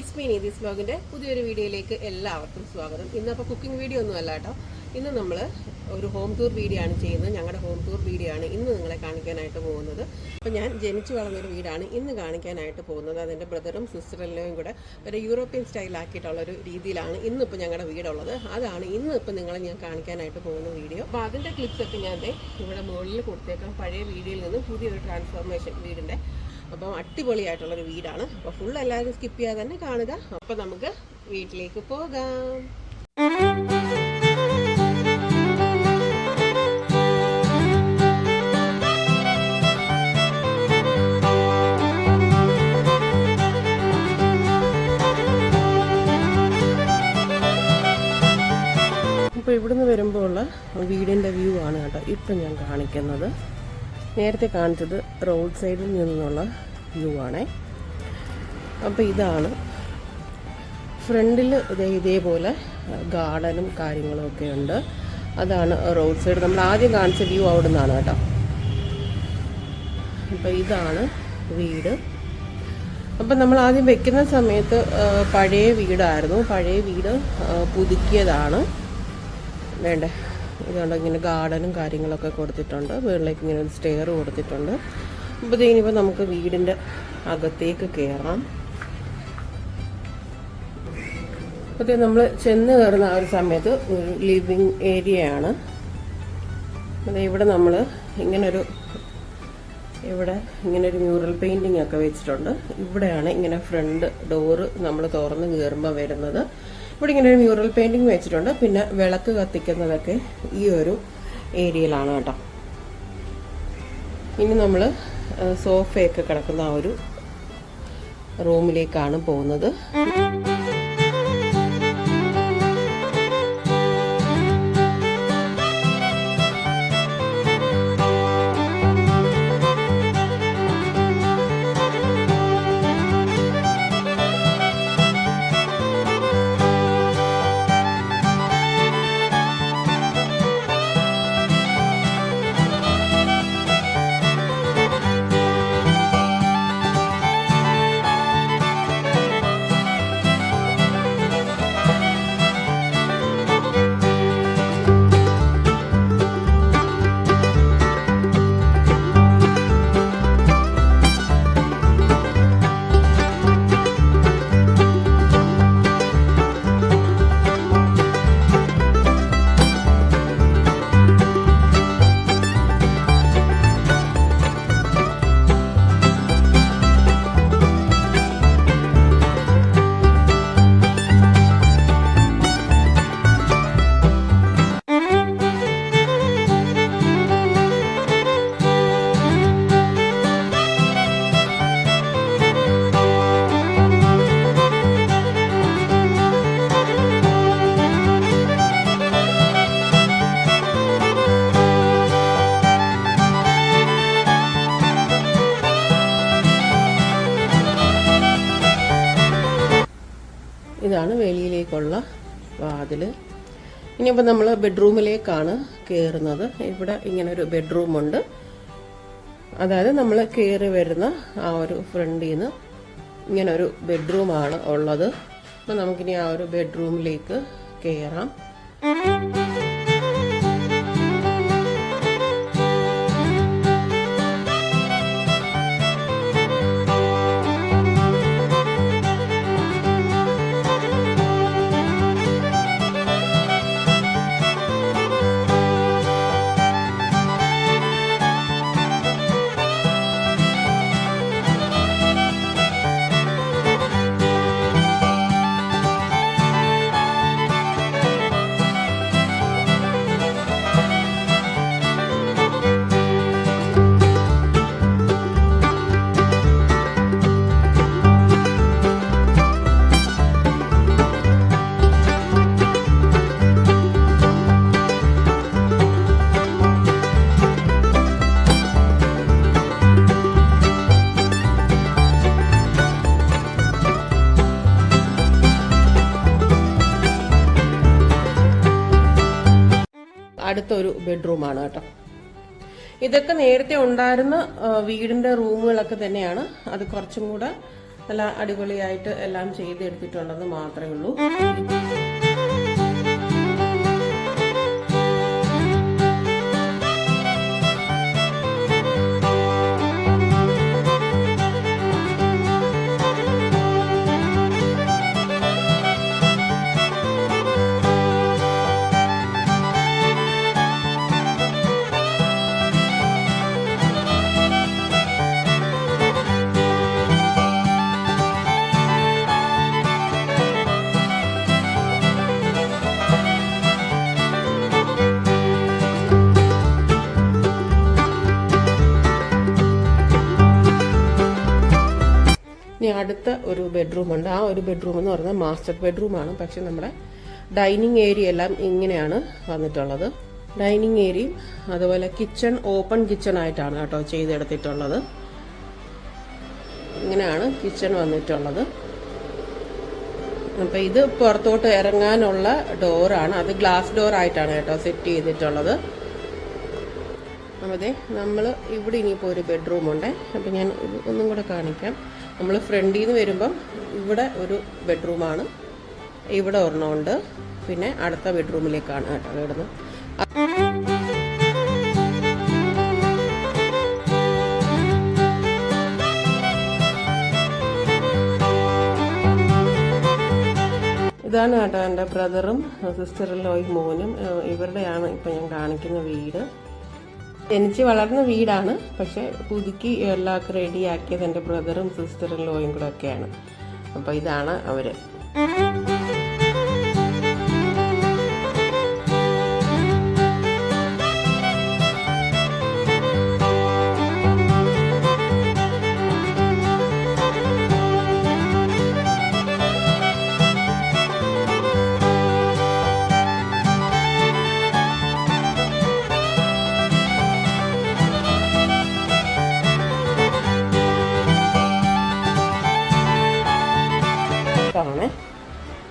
It's me നീതി ബ്ലോഗിന്റെ പുതിയൊരു വീഡിയോയിലേക്ക് എല്ലാവർക്കും സ്വാഗതം. ഇന്നപ്പോൾ കുക്കിംഗ് വീഡിയോ ഒന്നും അല്ല കേട്ടോ. ഇന്ന് നമ്മൾ ഒരു ഹോം ടൂർ വീഡിയോ ആണ് ചെയ്യുന്നത്. ഞങ്ങളുടെ ഹോം ടൂർ വീഡിയോ ആണ് ഇന്ന് നിങ്ങളെ കാണിക്കാനായിട്ട് പോകുന്നത്. അപ്പോൾ ഞാൻ ജനിച്ചു വളർന്നൊരു വീടാണ് ഇന്ന് കാണിക്കാനായിട്ട് പോകുന്നത്. അതെന്റെ ബ്രദറും സിസ്റ്ററെല്ലാം കൂടെ ഒരു യൂറോപ്യൻ സ്റ്റൈലാക്കിയിട്ടുള്ള ഒരു രീതിയിലാണ് ഇന്നിപ്പോൾ ഞങ്ങളുടെ വീടുള്ളത്. അതാണ് ഇന്ന് ഇപ്പോൾ നിങ്ങളെ ഞാൻ കാണിക്കാനായിട്ട് പോകുന്ന വീഡിയോ. അപ്പോൾ അതിന്റെ ക്ലിപ്സൊക്കെ ഞാൻ ഇവിടെ മുകളിൽ കൊടുത്തേക്കാം. പഴയ വീഡിയോയിൽ നിന്നും പുതിയൊരു ട്രാൻസ്ഫോർമേഷൻ വീടിന്റെ അപ്പം അടിപൊളിയായിട്ടുള്ളൊരു വീടാണ്. അപ്പോൾ ഫുൾ എല്ലാവരും സ്കിപ്പ് ചെയ്യാതെ തന്നെ കാണുക. അപ്പോൾ നമുക്ക് വീട്ടിലേക്ക് പോകാം. ഇപ്പോൾ ഇവിടുന്ന് വരുമ്പോൾ ഉള്ള വീടിന്റെ വ്യൂ ആണ് കേട്ടോ ഇപ്പം ഞാൻ കാണിക്കുന്നത്. നേരത്തെ കാണിച്ചത് റോഡ് സൈഡിൽ നിന്നുള്ള വ്യൂ ആണേ. അപ്പോൾ ഇതാണ് ഫ്രണ്ടിൽ ഇതേ ഇതേപോലെ ഗാർഡനും കാര്യങ്ങളും ഒക്കെ ഉണ്ട്. അതാണ് റോഡ് സൈഡ്. നമ്മൾ ആദ്യം കാണിച്ച വ്യൂ അവിടെ നിന്നാണ് കേട്ടോ. അപ്പോൾ ഇതാണ് വീട്. അപ്പം നമ്മൾ ആദ്യം വെക്കുന്ന സമയത്ത് പഴയ വീടായിരുന്നു. പഴയ വീട് പുതുക്കിയതാണ്. വേണ്ടേ? ഇതുകൊണ്ട് ഇങ്ങനെ ഗാർഡനും കാര്യങ്ങളൊക്കെ കൊടുത്തിട്ടുണ്ട്. വീട്ടിലേക്ക് ഇങ്ങനെ ഒരു സ്റ്റെയർ കൊടുത്തിട്ടുണ്ട്. അപ്പോൾ ഇനിയിപ്പോൾ നമുക്ക് വീടിന്റെ അകത്തേക്ക് കയറാം അപ്പോൾ നമ്മൾ ചെന്ന് കയറുന്ന ആ ഒരു സമയത്ത് ഒരു ലിവിങ് ഏരിയയാണ് ഇവിടെ നമ്മൾ ഇങ്ങനൊരു ഇവിടെ ഇങ്ങനെ ഒരു മ്യൂറൽ പെയിന്റിംഗ് ഒക്കെ വെച്ചിട്ടുണ്ട്. ഇവിടെയാണ് ഇങ്ങനെ ഫ്രണ്ട് ഡോറ് നമ്മൾ തുറന്ന് കയറുമ്പോൾ വരുന്നത്. ഇവിടെ ഇങ്ങനെ ഒരു മ്യൂറൽ പെയിന്റിംഗ് വെച്ചിട്ടുണ്ട്. പിന്നെ വിളക്ക് കത്തിക്കുന്നതൊക്കെ ഈ ഒരു ഏരിയയിലാണ് കേട്ടോ. ഇനി നമ്മൾ സോഫയൊക്കെ കിടക്കുന്ന ആ ഒരു റൂമിലേക്കാണ് പോകുന്നത്. വാതിൽ ഇനിയിപ്പോൾ നമ്മൾ ബെഡ്റൂമിലേക്കാണ് കയറുന്നത് ഇവിടെ ഇങ്ങനെ ഒരു ബെഡ്റൂമുണ്ട്. അതായത് നമ്മൾ കയറി വരുന്ന ആ ഒരു ഫ്രണ്ടിൽ നിന്ന് ഇങ്ങനെ ഒരു ബെഡ്റൂമാണ് ഉള്ളത്. അപ്പം നമുക്കിനി ആ ഒരു ബെഡ്റൂമിലേക്ക് കയറാം അടുത്തൊരു ബെഡ്റൂമാണ് കേട്ടോ. ഇതൊക്കെ നേരത്തെ ഉണ്ടായിരുന്ന വീടിന്റെ റൂമുകളൊക്കെ തന്നെയാണ്. അത് കുറച്ചും കൂടെ നല്ല അടിപൊളിയായിട്ട് എല്ലാം ചെയ്തെടുത്തിട്ടുണ്ടെന്ന് മാത്രമേ ഉള്ളൂ. അടുത്ത ഒരു ബെഡ്റൂം ഉണ്ട് ആ ഒരു ബെഡ്റൂം എന്ന് പറഞ്ഞാൽ മാസ്റ്റർ ബെഡ്റൂമാണ്. പക്ഷെ നമ്മുടെ ഡൈനിങ് ഏരിയ എല്ലാം ഇങ്ങനെയാണ് വന്നിട്ടുള്ളത്. ഡൈനിങ് ഏരിയയും അതുപോലെ കിച്ചൺ ഓപ്പൺ കിച്ചൺ ആയിട്ടാണ് കേട്ടോ ചെയ്തെടുത്തിട്ടുള്ളത്. ഇങ്ങനെയാണ് കിച്ചൺ വന്നിട്ടുള്ളത്. അപ്പം ഇത് പുറത്തോട്ട് ഇറങ്ങാനുള്ള ഡോറാണ്. അത് ഗ്ലാസ് ഡോർ ആയിട്ടാണ് കേട്ടോ സെറ്റ് ചെയ്തിട്ടുള്ളത്. അതെ നമ്മൾ ഇവിടെ ഇനിയിപ്പോൾ ഒരു ബെഡ്റൂം ഉണ്ട് അപ്പം ഞാൻ ഒന്നും കൂടെ കാണിക്കാം. നമ്മൾ ഫ്രണ്ടിൽ നിന്ന് വരുമ്പം ഇവിടെ ഒരു ബെഡ്റൂമാണ് ഇവിടെ ഒരെണ്ണമുണ്ട് പിന്നെ അടുത്ത ബെഡ്റൂമിലേക്കാണ് കേട്ടോ ഇവിടുന്ന് ഇതാണ് കേട്ടോ എന്റെ ബ്രദറും സിസ്റ്ററിലോയും മോനും. ഇവരുടെയാണ് ഇപ്പം ഞാൻ കാണിക്കുന്ന വീട്. ജനിച്ച് വളർന്ന വീടാണ്. പക്ഷെ പുതുക്കി എല്ലാം റെഡിയാക്കിയത് എന്റെ ബ്രദറും സിസ്റ്ററും ലോയും കൂടെ ഒക്കെയാണ്. അപ്പോൾ ഇതാണ് അവർ.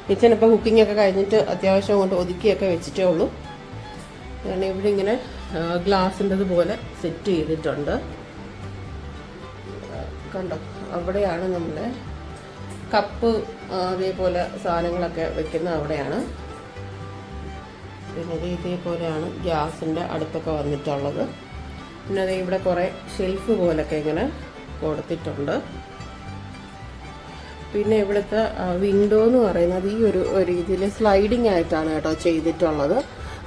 കിച്ചൺ ഇപ്പോൾ കുക്കിംഗ് ഒക്കെ കഴിഞ്ഞിട്ട് അത്യാവശ്യം കൊണ്ട് ഒതുക്കിയൊക്കെ വെച്ചിട്ടേ ഉള്ളൂ. കാരണം ഇവിടെ ഇങ്ങനെ ഗ്ലാസിന്റെത് പോലെ സെറ്റ് ചെയ്തിട്ടുണ്ട്. കണ്ടോ? അവിടെയാണ് നമ്മുടെ കപ്പ് അതേപോലെ സാധനങ്ങളൊക്കെ വെക്കുന്ന അവിടെയാണ്. പിന്നെ ഇത് ഇതേപോലെയാണ് ഗ്യാസിന്റെ അടുത്തൊക്കെ വന്നിട്ടുള്ളത്. പിന്നെ അത് ഇവിടെ കുറേ ഷെൽഫ് പോലൊക്കെ ഇങ്ങനെ കൊടുത്തിട്ടുണ്ട്. പിന്നെ ഇവിടുത്തെ വിൻഡോ എന്ന് പറയുന്നത് ഈ ഒരു രീതിയിൽ സ്ലൈഡിങ് ആയിട്ടാണ് കേട്ടോ ചെയ്തിട്ടുള്ളത്.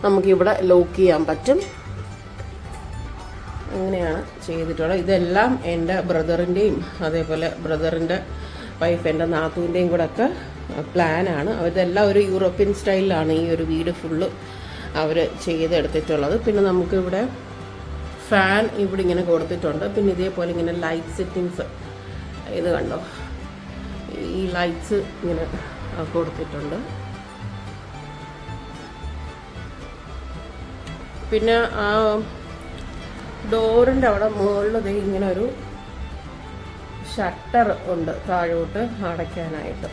നമുക്കിവിടെ ലോക്ക് ചെയ്യാൻ പറ്റും. അങ്ങനെയാണ് ചെയ്തിട്ടുള്ളത്. ഇതെല്ലാം എന്റെ ബ്രദറിന്റെയും അതേപോലെ ബ്രദറിന്റെ വൈഫ് എന്റെ നാത്തൂന്റെയും കൂടെ ഒക്കെ പ്ലാനാണ് ഇതെല്ലാം ഒരു യൂറോപ്യൻ സ്റ്റൈലിലാണ് ഈ ഒരു വീട് ഫുള്ള് അവർ ചെയ്തെടുത്തിട്ടുള്ളത്. പിന്നെ നമുക്കിവിടെ ഫാൻ ഇവിടെ ഇങ്ങനെ കൊടുത്തിട്ടുണ്ട്. പിന്നെ ഇതേപോലെ ഇങ്ങനെ ലൈറ്റ് സെറ്റിങ്സ് ഇത് കണ്ടോ? ഈ ലൈറ്റ്സ് ഇങ്ങനെ കൊടുത്തിട്ടുണ്ട്. പിന്നെ ആ ഡോറിന്റെ അവിടെ മുകളിൽ ദേ ഇങ്ങനെ ഒരു ഷട്ടർ ഉണ്ട് താഴോട്ട് അടയ്ക്കാനായിട്ട്.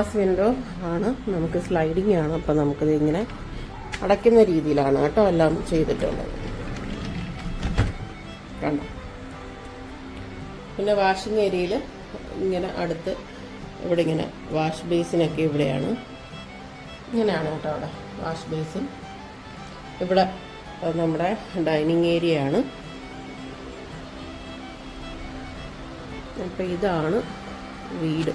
ഗ്ലാസ് വിൻഡോ ആണ് നമുക്ക് സ്ലൈഡിങ് ആണ്. അപ്പം നമുക്കിത് ഇങ്ങനെ അടയ്ക്കുന്ന രീതിയിലാണ് കേട്ടോ എല്ലാം ചെയ്തിട്ടുള്ളത്. കണ്ടോ? പിന്നെ വാഷിംഗ് ഏരിയയിൽ ഇങ്ങനെ അടുത്ത് ഇവിടെ ഇങ്ങനെ വാഷ് ബേസിനൊക്കെ ഇവിടെയാണ്. ഇങ്ങനെയാണ് കേട്ടോ അവിടെ വാഷ് ബേസിൻ ഇവിടെ നമ്മുടെ ഡൈനിങ് ഏരിയ ആണ്. അപ്പം ഇതാണ് വീട്.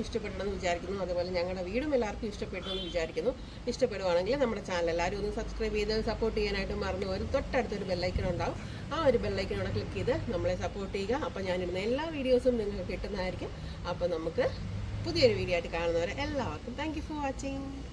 എല്ലാവർക്കും ഇഷ്ടപ്പെടണമെന്ന് വിചാരിക്കുന്നു. അതുപോലെ ഞങ്ങളുടെ വീടും എല്ലാവർക്കും ഇഷ്ടപ്പെട്ടു എന്ന് വിചാരിക്കുന്നു. ഇഷ്ടപ്പെടുവാണെങ്കിൽ നമ്മുടെ ചാനൽ എല്ലാവരും ഒന്ന് സബ്സ്ക്രൈബ് ചെയ്ത് സപ്പോർട്ട് ചെയ്യാനായിട്ട് മറന്നു ഒരു തൊട്ടടുത്തൊരു ബെല്ലൈക്കൺ ഉണ്ടാവും. ആ ഒരു ബെല്ലൈക്കനോടെ ക്ലിക്ക് ചെയ്ത് നമ്മളെ സപ്പോർട്ട് ചെയ്യുക. അപ്പോൾ ഞാനിടുന്ന എല്ലാ വീഡിയോസും നിങ്ങൾക്ക് കിട്ടുന്നതായിരിക്കും. അപ്പോൾ നമുക്ക് പുതിയൊരു വീഡിയോ ആയിട്ട് കാണുന്നവരെ എല്ലാവർക്കും താങ്ക് ഫോർ വാച്ചിങ്